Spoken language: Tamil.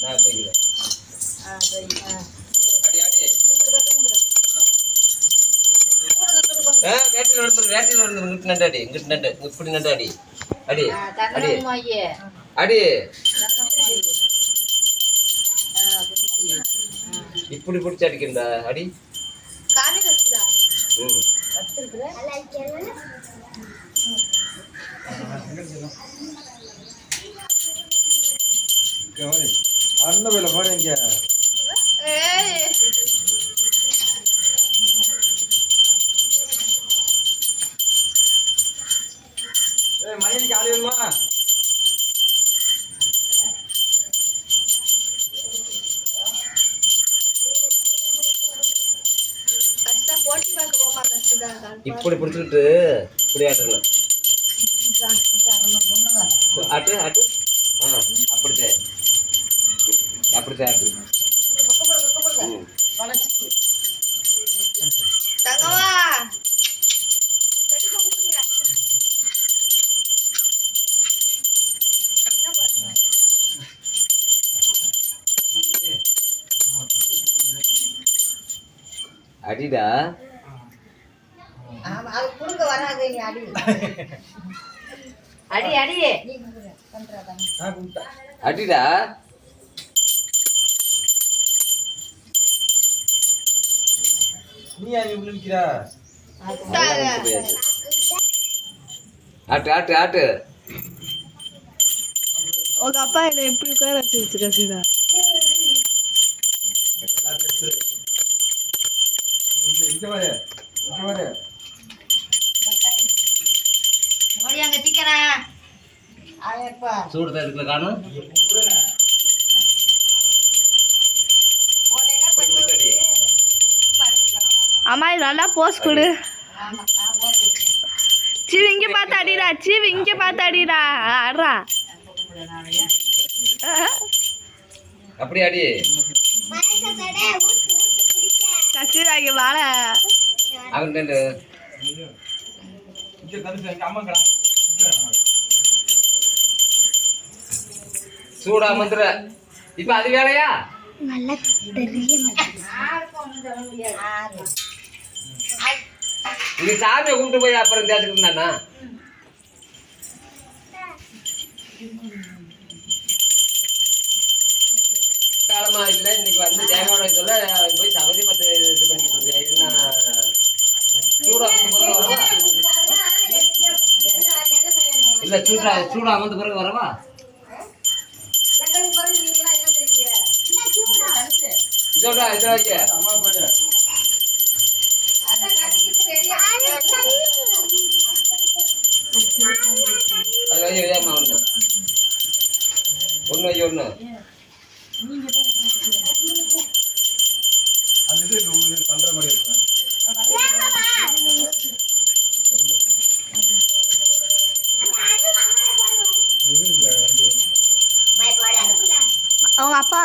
நான் தூக்கிறேன் ஆ சரி ஆ. அடி அடி. இங்கிட்டு நண்டாடி இங்கிட்டு நண்டு இப்படி நண்டாடி அடி. அடி அடி. இப்படி பிடிச்சி அடிக்கிறா அடி. ம். கத்துருக்குற அண்ணன் வேலை ஏய் மணிக்கு ஆள் வேணுமா இப்படி பிடிச்சிக்கிட்டு இப்படி ஆட்டணும் ஆ அப்படித்தே ஆட்டு ம் தங்கவா அடிடா. ஆமா அது குடுங்க வராது நீ அடி. அடி அடி. அடிடா. நீ யார் இவ்வளோ நிற்கிறா. ஆட்டு ஆட்டு ஆட்டு. உங்க அப்பா என்ன எப்படி உட்கார வச்சு வச்சிருக்க சீதா? இங்க ஓடி அங்க ஆயப்பா சூடு தான் இருக்குல்ல காணும். அம்மா இது நல்லா போஸ் கொடு. சீவி இங்க பார்த்து அடிடா சீவி இங்க பார்த்து அடிடா அட்ரா அப்படி அடி சீதா இங்க வாழ. சூடா மந்திர. இப்ப அது வேலையா? யாருக்கும் ஒண்ணும் இது சாமியை கும்பிட்டு போய் அப்புறம் தேய்ச்சிக்கிட்டு இருந்தானா காலமா இல்லை இன்னைக்கு வந்து தேவையோட சொல்ல போய் சபதி மத்த இது பண்ணிக்கிட்டு இருக்கேன். நான் சூடா வரவா? இல்ல சூடா சூடா வந்து பிறகு வரவா? இதோட இதோ வைக்க அம்மா பாரு அது வந்து எழுதாம ஒன்று ஒன்று அவங்க அப்பா